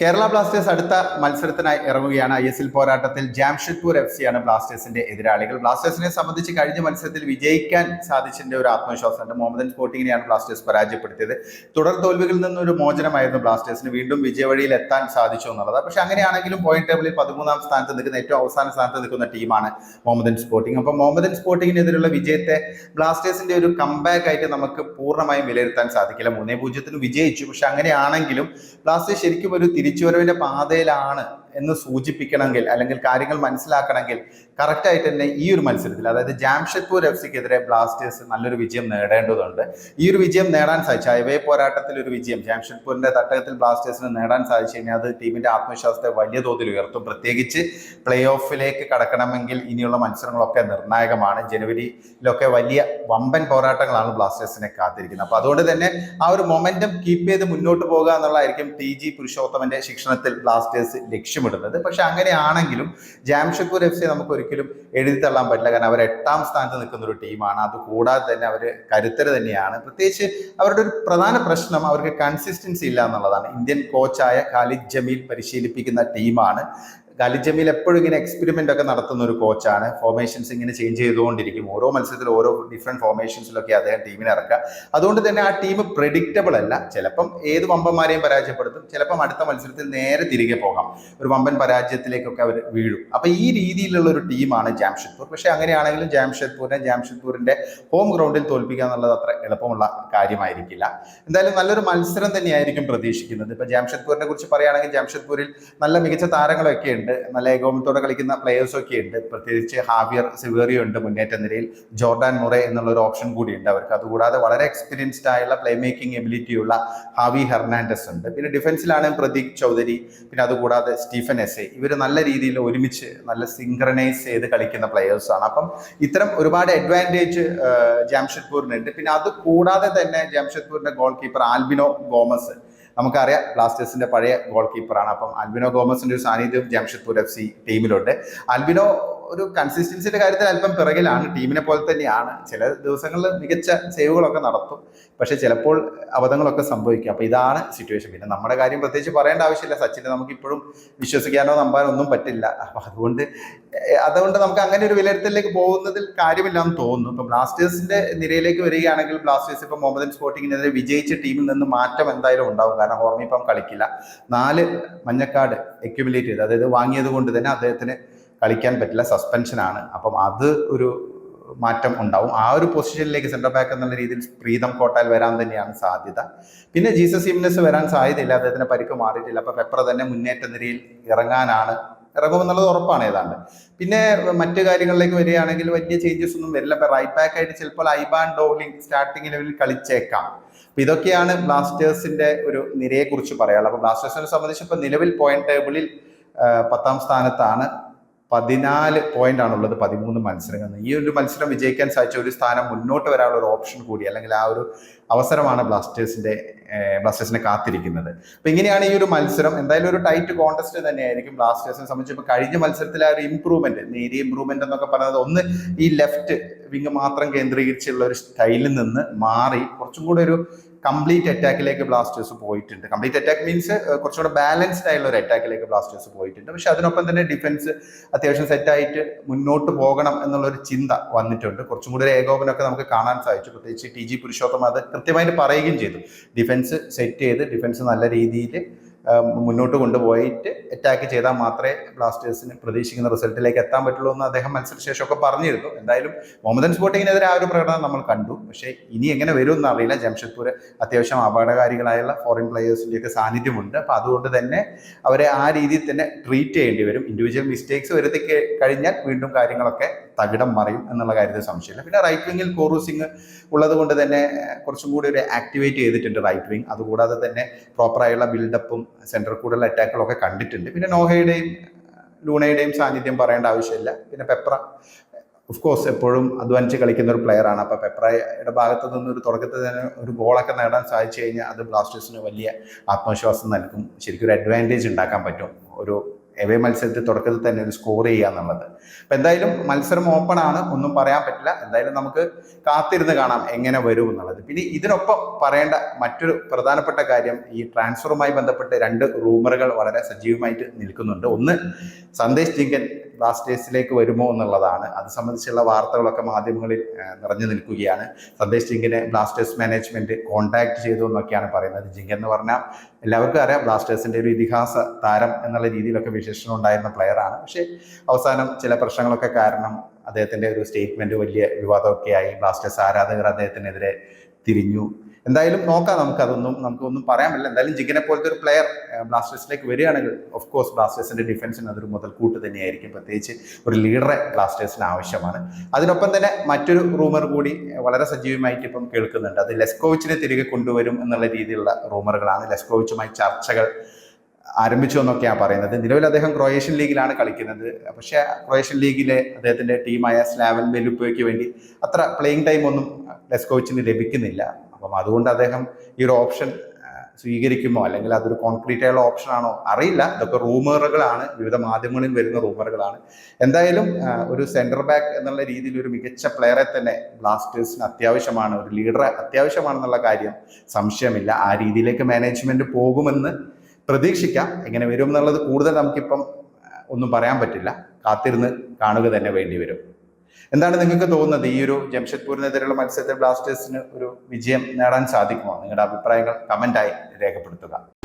Kerala Blasters അടുത്ത മത്സരത്തിനായി ഇറങ്ങുകയാണ്. I S L പോരാട്ടത്തിൽ ജാംഷഡ്പൂർ എഫ് സി ആണ് ബ്ലാസ്റ്റേഴ്സിന്റെ എതിരാളികൾ. ബ്ലാസ്റ്റേഴ്സിനെ സംബന്ധിച്ച് കഴിഞ്ഞ മത്സരത്തിൽ വിജയിക്കാൻ സാധിച്ചതിന്റെ ഒരു ആത്മവിശ്വാസമുണ്ട് മുഹമ്മദൻ സ്പോർട്ടിങ്ങിനെയാണ് ബ്ലാസ്റ്റേഴ്സ് പരാജയപ്പെടുത്തിയത്. തുടർ തോൽവികളിൽ നിന്നൊരു മോചനമായിരുന്നു ബ്ലാസ്റ്റേഴ്സിന് വീണ്ടും വിജയവഴിയിൽ എത്താൻ സാധിച്ചു എന്നുള്ളത്. പക്ഷെ അങ്ങനെയാണെങ്കിലും പോയിന്റ് ടേബിളിൽ പതിമൂന്നാം സ്ഥാനത്ത് നിൽക്കുന്ന ഏറ്റവും അവസാന സ്ഥാനത്ത് നിൽക്കുന്ന ടീമാണ് മുഹമ്മദൻ സ്പോർട്ടിംഗ്. അപ്പോൾ മുഹമ്മദൻ സ്പോർട്ടിങ്ങിനെതിരെയുള്ള വിജയത്തെ ബ്ലാസ്റ്റേഴ്സിന്റെ ഒരു കംബാക്ക് ആയിട്ട് നമുക്ക് പൂർണമായും വിലയിരുത്താൻ സാധിക്കില്ല. മൂന്നേ പൂജ്യത്തിന് വിജയിച്ചു. പക്ഷെ അങ്ങനെയാണെങ്കിലും ബ്ലാസ്റ്റേഴ്സ് ശരിക്കും ഒരു തിരിച്ചുവരവിന്റെ പാതയിലാണ് എന്ന് സൂചിപ്പിക്കണമെങ്കിൽ അല്ലെങ്കിൽ കാര്യങ്ങൾ മനസ്സിലാക്കണമെങ്കിൽ കറക്റ്റായിട്ട് തന്നെ ഈ ഒരു മത്സരത്തിൽ അതായത് ജാംഷഡ്പൂർ എഫ് സിക്കെതിരെ ബ്ലാസ്റ്റേഴ്സ് നല്ലൊരു വിജയം നേടേണ്ടതുണ്ട്. ഈ ഒരു വിജയം നേടാൻ സാധിച്ചു ഹൈവേ പോരാട്ടത്തിൽ ഒരു വിജയം ജാംഷഡ്പൂരിന്റെ തട്ടകത്തിൽ ബ്ലാസ്റ്റേഴ്സിന് നേടാൻ സാധിച്ചു കഴിഞ്ഞാൽ അത് ടീമിന്റെ ആത്മവിശ്വാസത്തെ വലിയ തോതിൽ ഉയർത്തും. പ്രത്യേകിച്ച് പ്ലേ ഓഫിലേക്ക് കടക്കണമെങ്കിൽ ഇനിയുള്ള മത്സരങ്ങളൊക്കെ നിർണായകമാണ്. ജനുവരിയിലൊക്കെ വലിയ വമ്പൻ പോരാട്ടങ്ങളാണ് ബ്ലാസ്റ്റേഴ്സിനെ കാത്തിരിക്കുന്നത്. അപ്പോൾ അതുകൊണ്ട് തന്നെ ആ ഒരു മൊമെന്റം കീപ്പ് ചെയ്ത് മുന്നോട്ട് പോകുക എന്നുള്ളതായിരിക്കും ടി ജി പുരുഷോത്തമന്റെ ശിക്ഷണത്തിൽ ബ്ലാസ്റ്റേഴ്സ് ലക്ഷ്യമിടുന്നത് പക്ഷെ അങ്ങനെയാണെങ്കിലും ജാംഷഡ്പൂർ എഫ് സി നമുക്ക് ഒരിക്കലും എഴുതി തള്ളാൻ പറ്റില്ല. കാരണം അവർ എട്ടാം സ്ഥാനത്ത് നിൽക്കുന്ന ഒരു ടീമാണ്. അത് കൂടാതെ തന്നെ അവർ കരുത്തര തന്നെയാണ്. പ്രത്യേകിച്ച് അവരുടെ ഒരു പ്രധാന പ്രശ്നം അവർക്ക് കൺസിസ്റ്റൻസി ഇല്ല എന്നുള്ളതാണ്. ഇന്ത്യൻ കോച്ചായ ഖാലിദ് ജമീൽ പരിശീലിപ്പിക്കുന്ന ടീമാണ്. ഖാലിദ് ജമീൽ എപ്പോഴും ഇങ്ങനെ എക്സ്പെരിമെന്റ് ഒക്കെ നടത്തുന്ന ഒരു കോച്ചാണ് ഫോർമേഷൻസ് ഇങ്ങനെ ചേഞ്ച് ചെയ്തുകൊണ്ടിരിക്കും. ഓരോ മത്സരത്തിൽ ഓരോ ഡിഫറെന്റ് ഫോർമേഷൻസിലൊക്കെ അദ്ദേഹം ടീമിനെ ഇറക്കുക. അതുകൊണ്ട് തന്നെ ആ ടീം പ്രെഡിക്റ്റബിൾ അല്ല. ചിലപ്പം ഏത് വമ്പന്മാരെയും പരാജയപ്പെടുത്തും. ചിലപ്പം അടുത്ത മത്സരത്തിൽ നേരെ തിരികെ പോകാം. ഒരു വമ്പൻ പരാജയത്തിലേക്കൊക്കെ അവർ വീഴും. അപ്പൊ ഈ രീതിയിലുള്ള ഒരു ടീമാണ് ജാംഷഡ്പൂർ. പക്ഷെ അങ്ങനെയാണെങ്കിലും ജാംഷഡ്പൂരിനെ ജാംഷഡ്പൂരിന്റെ ഹോം ഗ്രൗണ്ടിൽ തോൽപ്പിക്കുക എന്നുള്ളത് അത്ര എളുപ്പമുള്ള കാര്യമായിരിക്കില്ല. എന്തായാലും നല്ലൊരു മത്സരം തന്നെയായിരിക്കും പ്രതീക്ഷിക്കുന്നത്. ഇപ്പൊ ജാംഷഡ്പൂരിനെ കുറിച്ച് പറയുകയാണെങ്കിൽ ജാംഷഡ്പൂരിൽ നല്ല മികച്ച താരങ്ങളൊക്കെ ഉണ്ട് നല്ല ഏകോപനത്തോടെ കളിക്കുന്ന പ്ലേയേഴ്സൊക്കെ ഉണ്ട്. പ്രത്യേകിച്ച് ഹാവിയർ സിവേറിയോ ഉണ്ട് മുന്നേറ്റ നിരയിൽ ജോർഡാൻ മുറേ എന്നുള്ള ഒരു ഓപ്ഷൻ കൂടി ഉണ്ട് അവർക്ക്. അതുകൂടാതെ വളരെ എക്സ്പീരിയൻസ്ഡ് ആയുള്ള പ്ലേ മേക്കിംഗ് എബിലിറ്റിയുള്ള ഹാവി ഹെർണാൻഡസ് ഉണ്ട്. പിന്നെ ഡിഫൻസിലാണ് പ്രദീപ് ചൗധരി പിന്നെ അതുകൂടാതെ സ്റ്റീഫൻ എസ് എ ഇവർ നല്ല രീതിയിൽ ഒരുമിച്ച് നല്ല സിങ്ക്രണൈസ് ചെയ്ത് കളിക്കുന്ന പ്ലേയേഴ്സാണ് അപ്പം ഇത്തരം ഒരുപാട് അഡ്വാന്റേജ് ജാംഷഡ്പൂരിനുണ്ട് പിന്നെ അത് കൂടാതെ തന്നെ ജാംഷഡ്പൂരിന്റെ ഗോൾ കീപ്പർ ആൽബിനോ ഗോമസ് നമുക്കറിയാം ബ്ലാസ്റ്റേഴ്സിന്റെ പഴയ ഗോൾ കീപ്പറാണ് അപ്പം അൽബിനോ ഗോമസിന്റെ ഒരു സാന്നിധ്യം ജംഷഡ്പൂർ എഫ് സി ടീമിലുണ്ട് ആൽബിനോ ഒരു കൺസിസ്റ്റൻസിയുടെ കാര്യത്തിൽ അല്പം പിറകിലാണ് ടീമിനെ പോലെ തന്നെയാണ്. ചില ദിവസങ്ങളിൽ മികച്ച സേവുകളൊക്കെ നടത്തും. പക്ഷെ ചിലപ്പോൾ അബദ്ധങ്ങളൊക്കെ സംഭവിക്കും. അപ്പൊ ഇതാണ് സിറ്റുവേഷൻ പിന്നെ നമ്മുടെ കാര്യം പ്രത്യേകിച്ച് പറയേണ്ട ആവശ്യമില്ല. സച്ചിനെ നമുക്ക് ഇപ്പോഴും വിശ്വസിക്കാനോ നമ്പാനോ ഒന്നും പറ്റില്ല. അപ്പൊ അതുകൊണ്ട് അതുകൊണ്ട് നമുക്ക് അങ്ങനെ ഒരു വിലയിരുത്തലിലേക്ക് പോകുന്നതിൽ കാര്യമില്ലാന്ന് തോന്നുന്നു. ഇപ്പൊ ബ്ലാസ്റ്റേഴ്സിന്റെ നിരയിലേക്ക് വരികയാണെങ്കിൽ ബ്ലാസ്റ്റേഴ്സ് ഇപ്പൊ മുഹമ്മദൻ സ്പോർട്ടിങ്ങിനെതിരെ വിജയിച്ച ടീമിൽ നിന്ന് മാറ്റം എന്തായാലും ഉണ്ടാവും. കാരണം ഹോർമിപ്പം കളിക്കില്ല. നാല് മഞ്ഞക്കാട് അക്യുമുലേറ്റ് ചെയ്ത് അതായത് വാങ്ങിയത് കൊണ്ട് തന്നെ അദ്ദേഹത്തിന് കളിക്കാൻ പറ്റില്ല സസ്പെൻഷനാണ് അപ്പം അത് ഒരു മാറ്റം ഉണ്ടാവും. ആ ഒരു പൊസിഷനിലേക്ക് സെന്റർ ബാക്ക് എന്നുള്ള രീതിയിൽ പ്രീതം കോട്ടാൽ വരാൻ തന്നെയാണ് സാധ്യത. പിന്നെ ജീസസ് ഇംനസ് വരാൻ സാധ്യതയില്ല. അദ്ദേഹത്തിന് പരിക്ക് മാറിയിട്ടില്ല. അപ്പോൾ പെപ്പർ തന്നെ മുന്നേറ്റ നിരയിൽ ഇറങ്ങാനാണ്. ഇറങ്ങുമെന്നുള്ളത് ഉറപ്പാണ് ഏതാണ്ട്. പിന്നെ മറ്റു കാര്യങ്ങളിലേക്ക് വരികയാണെങ്കിൽ വലിയ ചേഞ്ചസ് ഒന്നും വരില്ല. ഇപ്പൊ റൈറ്റ് ബാക്ക് ആയിട്ട് ചിലപ്പോൾ ഐബാൻ ഡോലിംഗ് സ്റ്റാർട്ടിംഗ് ലെവലിൽ കളിച്ചേക്കാം. അപ്പം ഇതൊക്കെയാണ് ബ്ലാസ്റ്റേഴ്സിന്റെ ഒരു നിരയെക്കുറിച്ച് പറയാനുള്ളത്. അപ്പോൾ ബ്ലാസ്റ്റേഴ്സിനെ സംബന്ധിച്ച് ഇപ്പോൾ നിലവിൽ പോയിന്റ് ടേബിളിൽ പത്താം സ്ഥാനത്താണ് പതിനാല് പോയിന്റ് ആണുള്ളത് പതിമൂന്ന് മത്സരങ്ങൾ. ഈ ഒരു മത്സരം വിജയിക്കാൻ സാധിച്ച ഒരു സ്ഥാനം മുന്നോട്ട് വരാനുള്ള ഒരു ഓപ്ഷൻ കൂടി അല്ലെങ്കിൽ ആ ഒരു അവസരമാണ് ബ്ലാസ്റ്റേഴ്സിന്റെ ബ്ലാസ്റ്റേഴ്സിനെ കാത്തിരിക്കുന്നത്. അപ്പൊ ഇങ്ങനെയാണ് ഈ ഒരു മത്സരം. എന്തായാലും ഒരു ടൈറ്റ് കോൺടെസ്റ്റ് തന്നെയായിരിക്കും ബ്ലാസ്റ്റേഴ്സിനെ സംബന്ധിച്ച്. ഇപ്പൊ കഴിഞ്ഞ മത്സരത്തിൽ ആ ഒരു ഇംപ്രൂവ്മെന്റ് നേരിയ ഇംപ്രൂവ്മെന്റ് എന്നൊക്കെ പറയുന്നത് ഒന്ന് ഈ ലെഫ്റ്റ് വിങ് മാത്രം കേന്ദ്രീകരിച്ചുള്ള ഒരു സ്റ്റൈലിൽ നിന്ന് മാറി കുറച്ചും കൂടെ ഒരു കംപ്ലീറ്റ് അറ്റാക്കിലേക്ക് ബ്ലാസ്റ്റേഴ്സ് പോയിട്ടുണ്ട്. കംപ്ലീറ്റ് അറ്റാക്ക് മീൻസ് കുറച്ചുകൂടെ ബാലൻസ്ഡ് ആയുള്ള ഒരു അറ്റാക്കിലേക്ക് ബ്ലാസ്റ്റേഴ്സ് പോയിട്ടുണ്ട്. പക്ഷെ അതിനൊപ്പം തന്നെ ഡിഫൻസ് അത്യാവശ്യം സെറ്റായിട്ട് മുന്നോട്ട് പോകണം എന്നുള്ള ഒരു ചിന്ത വന്നിട്ടുണ്ട്. കുറച്ചും കൂടി ഏകോപനമൊക്കെ നമുക്ക് കാണാൻ സാധിച്ചു. പ്രത്യേകിച്ച് ടി ജി പുരുഷോത്തം അത് കൃത്യമായിട്ട് പറയുകയും ചെയ്തു. ഡിഫൻസ് സെറ്റ് ചെയ്ത് ഡിഫൻസ് നല്ല രീതിയിൽ മുന്നോട്ട് കൊണ്ടുപോയിട്ട് അറ്റാക്ക് ചെയ്താൽ മാത്രമേ ബ്ലാസ്റ്റേഴ്സിന് പ്രതീക്ഷിക്കുന്ന റിസൾട്ടിലേക്ക് എത്താൻ പറ്റുള്ളൂ എന്ന് അദ്ദേഹം മത്സരശേഷമൊക്കെ പറഞ്ഞിരുന്നു. എന്തായാലും മുഹമ്മദൻ സ്പോർട്ടിങ്ങിനെതിരെ ആ ഒരു പ്രകടനം നമ്മൾ കണ്ടു. പക്ഷേ ഇനി എങ്ങനെ വരും എന്ന് അറിയില്ല ജംഷഡ്പൂർ അത്യാവശ്യം അപകടകാരികളായുള്ള ഫോറിൻ പ്ലേയേഴ്സിന്റെയൊക്കെ സാന്നിധ്യമുണ്ട്. അപ്പോൾ അതുകൊണ്ട് തന്നെ അവരെ ആ രീതിയിൽ തന്നെ ട്രീറ്റ് ചെയ്യേണ്ടി വരും. ഇൻഡിവിജ്വൽ മിസ്റ്റേക്സ് വരുത്തി കഴിഞ്ഞാൽ വീണ്ടും കാര്യങ്ങളൊക്കെ തകിടം മറിയും എന്നുള്ള കാര്യത്തിൽ സംശയമില്ല. പിന്നെ റൈറ്റ് വിങ്ങിൽ കോറൂസിങ് ഉള്ളത് കൊണ്ട് തന്നെ കുറച്ചും കൂടി ഒരു ആക്ടിവേറ്റ് ചെയ്തിട്ടുണ്ട് റൈറ്റ് വിങ് അതുകൂടാതെ തന്നെ പ്രോപ്പറായുള്ള ബിൽഡപ്പും സെന്റർ കൂടുതൽ അറ്റാക്കുകളൊക്കെ കണ്ടിട്ടുണ്ട്. പിന്നെ നോഹയുടെയും ലൂണയുടെയും സാന്നിധ്യം പറയേണ്ട ആവശ്യമില്ല. പിന്നെ പെപ്ര ഓഫ് കോഴ്സ് എപ്പോഴും അധ്വാനിച്ച് കളിക്കുന്ന ഒരു പ്ലെയർ ആണ്. അപ്പോൾ പെപ്രയുടെ ഭാഗത്ത് നിന്ന് ഒരു തുടക്കത്തിൽ തന്നെ ഒരു ഗോളൊക്കെ നേടാൻ സാധിച്ചു കഴിഞ്ഞാൽ അത് ബ്ലാസ്റ്റേഴ്സിന് വലിയ ആത്മവിശ്വാസം നൽകും. ശരിക്കും ഒരു അഡ്വാന്റേജ് ഉണ്ടാക്കാൻ പറ്റും. ഒരു എവേ മത്സരത്തിൽ തുടക്കത്തിൽ തന്നെ ഒരു സ്കോർ ചെയ്യുക എന്നുള്ളത്. അപ്പം എന്തായാലും മത്സരം ഓപ്പൺ ആണ്. ഒന്നും പറയാൻ പറ്റില്ല. എന്തായാലും നമുക്ക് കാത്തിരുന്ന് കാണാം എങ്ങനെ വരും എന്നുള്ളത്. പിന്നെ ഇതിനൊപ്പം പറയേണ്ട മറ്റൊരു പ്രധാനപ്പെട്ട കാര്യം ഈ ട്രാൻസ്ഫറുമായി ബന്ധപ്പെട്ട് രണ്ട് റൂമറുകൾ വളരെ സജീവമായിട്ട് നിൽക്കുന്നുണ്ട്. ഒന്ന് സന്ദേശ് ജിങ്കൻ ബ്ലാസ്റ്റേഴ്സിലേക്ക് വരുമോ എന്നുള്ളതാണ്. അത് സംബന്ധിച്ചുള്ള വാർത്തകളൊക്കെ മാധ്യമങ്ങളിൽ നിറഞ്ഞു നിൽക്കുകയാണ്. സന്ദേശ് ജിങ്കിനെ ബ്ലാസ്റ്റേഴ്സ് മാനേജ്മെന്റ് കോൺടാക്ട് ചെയ്തു എന്നൊക്കെയാണ് പറയുന്നത്. ജിങ്ക് എന്ന് പറഞ്ഞാൽ എല്ലാവർക്കും അറിയാം ബ്ലാസ്റ്റേഴ്സിന്റെ ഒരു ഇതിഹാസ താരം എന്നുള്ള രീതിയിലൊക്കെ വിശേഷണം ഉണ്ടായിരുന്ന പ്ലെയറാണ് പക്ഷേ അവസാനം ചില പ്രശ്നങ്ങളൊക്കെ കാരണം അദ്ദേഹത്തിന്റെ ഒരു സ്റ്റേറ്റ്മെന്റ് വലിയ വിവാദമൊക്കെയായി. ബ്ലാസ്റ്റേഴ്സ് ആരാധകർ അദ്ദേഹത്തിനെതിരെ തിരിഞ്ഞു. എന്തായാലും നോക്കാം നമുക്ക് അതൊന്നും നമുക്കൊന്നും പറയാൻ പറ്റില്ല. എന്തായാലും ജിഗിനെ പോലത്തെ ഒരു പ്ലെയർ ബ്ലാസ്റ്റേഴ്സിലേക്ക് വരികയാണെങ്കിൽ ഓഫ് കോഴ്സ് ബ്ലാസ്റ്റേഴ്സിന്റെ ഡിഫൻസിന് അതൊരു മുതൽക്കൂട്ട് തന്നെയായിരിക്കും. പ്രത്യേകിച്ച് ഒരു ലീഡറെ ബ്ലാസ്റ്റേഴ്സിന് ആവശ്യമാണ്. അതിനൊപ്പം തന്നെ മറ്റൊരു റൂമർ കൂടി വളരെ സജീവമായിട്ട് ഇപ്പം കേൾക്കുന്നുണ്ട്. അത് ലെസ്കോവിച്ചിനെ തിരികെ കൊണ്ടുവരും എന്നുള്ള രീതിയിലുള്ള റൂമറുകളാണ് ലെസ്കോവിച്ചുമായി ചർച്ചകൾ ആരംഭിച്ചു എന്നൊക്കെയാണ് പറയുന്നത്. നിലവിൽ അദ്ദേഹം ക്രൊയേഷ്യൻ ലീഗിലാണ് കളിക്കുന്നത്. പക്ഷേ ക്രൊയേഷ്യൻ ലീഗിലെ അദ്ദേഹത്തിന്റെ ടീമായ സ്ലാവൻ ബെലുപ്പോയ്ക്ക് വേണ്ടി അത്ര പ്ലേയിങ് ടൈം ഒന്നും ലെസ്കോവിച്ചിന് ലഭിക്കുന്നില്ല. അപ്പം അതുകൊണ്ട് അദ്ദേഹം ഈ ഒരു ഓപ്ഷൻ സ്വീകരിക്കുമോ? അല്ലെങ്കിൽ അതൊരു കോൺക്രീറ്റ് ആയുള്ള ആണോ അറിയില്ല. ഇതൊക്കെ റൂമറുകളാണ്. വിവിധ മാധ്യമങ്ങളിൽ വരുന്ന റൂമറുകളാണ്. എന്തായാലും ഒരു സെന്റർ ബാക്ക് എന്നുള്ള രീതിയിൽ ഒരു മികച്ച പ്ലെയറെ തന്നെ ബ്ലാസ്റ്റേഴ്സിന് അത്യാവശ്യമാണ്. ഒരു ലീഡറെ അത്യാവശ്യമാണെന്നുള്ള കാര്യം സംശയമില്ല. ആ രീതിയിലേക്ക് മാനേജ്മെന്റ് പോകുമെന്ന് പ്രതീക്ഷിക്കാം. എങ്ങനെ വരും എന്നുള്ളത് കൂടുതൽ നമുക്കിപ്പം ഒന്നും പറയാൻ പറ്റില്ല. കാത്തിരുന്ന് കാണുക തന്നെ വേണ്ടി വരും. എന്താണ് നിങ്ങൾക്ക് തോന്നുന്നത്? ഈ ഒരു ജംഷഡ്പൂരിനെതിരെയുള്ള മത്സരത്തിൽ ബ്ലാസ്റ്റേഴ്സിന് ഒരു വിജയം നേടാൻ സാധിക്കുമോ? നിങ്ങളുടെ അഭിപ്രായങ്ങൾ കമന്റായി രേഖപ്പെടുത്തുക.